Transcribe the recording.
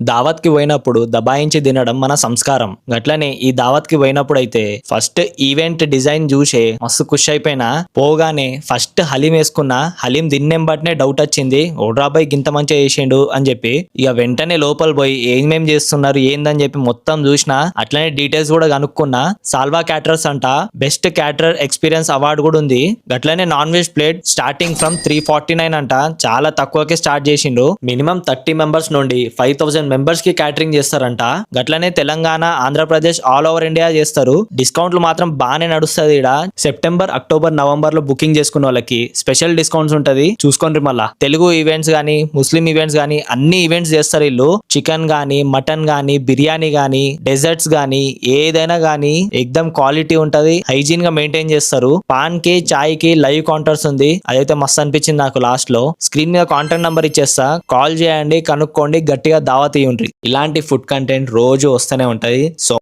దావత్కి పోయినప్పుడు దబాయించి తినడం మన సంస్కారం. గట్లనే ఈ దావత్కి పోయినప్పుడైతే పోయినప్పుడు అయితే ఫస్ట్ ఈవెంట్ డిజైన్ చూసే మస్తు ఖుష్ అయిపోయినా పోగానే ఫస్ట్ హలీం వేసుకున్న హలీం తిన్నేంబట్నే డౌట్ వచ్చింది. ఓడ్రాబాయ్ గింత మంచిగా చేసిండు అని చెప్పి ఇక వెంటనే లోపల పోయి ఏమేం చేస్తున్నారు ఏందని చెప్పి మొత్తం చూసినా అట్లనే డీటెయిల్స్ కూడా కనుక్కున్నా సాల్వా క్యాటరర్స్ అంట బెస్ట్ క్యాటరర్ ఎక్స్పీరియన్స్ అవార్డు కూడా ఉంది. గట్లనే non veg plate starting from three forty nine అంట చాలా తక్కువకే స్టార్ట్ చేసిండు. మినిమం థర్టీ మెంబర్స్ నుండి ఫైవ్ థౌసండ్ మెంబర్స్కి క్యాటరింగ్ చేస్తారంట. గట్లనే Telangana Andhra Pradesh all over India చేస్తారు. డిస్కౌంట్లు మాత్రం బాగానే నడుస్తుంది ఈడ. సెప్టెంబర్ అక్టోబర్ నవంబర్లో బుకింగ్ చేసుకున్న వాళ్ళకి స్పెషల్ డిస్కౌంట్స్ ఉంటది. చూసుకోండి మళ్ళా. తెలుగు ఈవెంట్స్ గానీ ముస్లిం ఈవెంట్స్ గానీ అన్ని ఈవెంట్స్ చేస్తారు వీళ్ళు. చికెన్ గానీ మటన్ గానీ బిర్యానీ గానీ డెజర్ట్స్ గానీ ఏదైనా గానీ ఎక్దమ్ క్వాలిటీ ఉంటది. హైజీన్గా మెయింటైన్ చేస్తారు. పాన్కి చాయ్కి లైవ్ కౌంటర్స్ ఉంది. అదైతే మస్తు అనిపించింది నాకు లాస్ట్లో స్క్రీన్ మీద కాంటాక్ట్ నంబర్ ఇచ్చేస్తా. కాల్ చేయండి కనుక్కోండి గట్టిగా దావత్ ఇవ్వండి ఇలాంటి ఫుడ్ కంటెంట్ రోజు వస్తూనే ఉంటది సో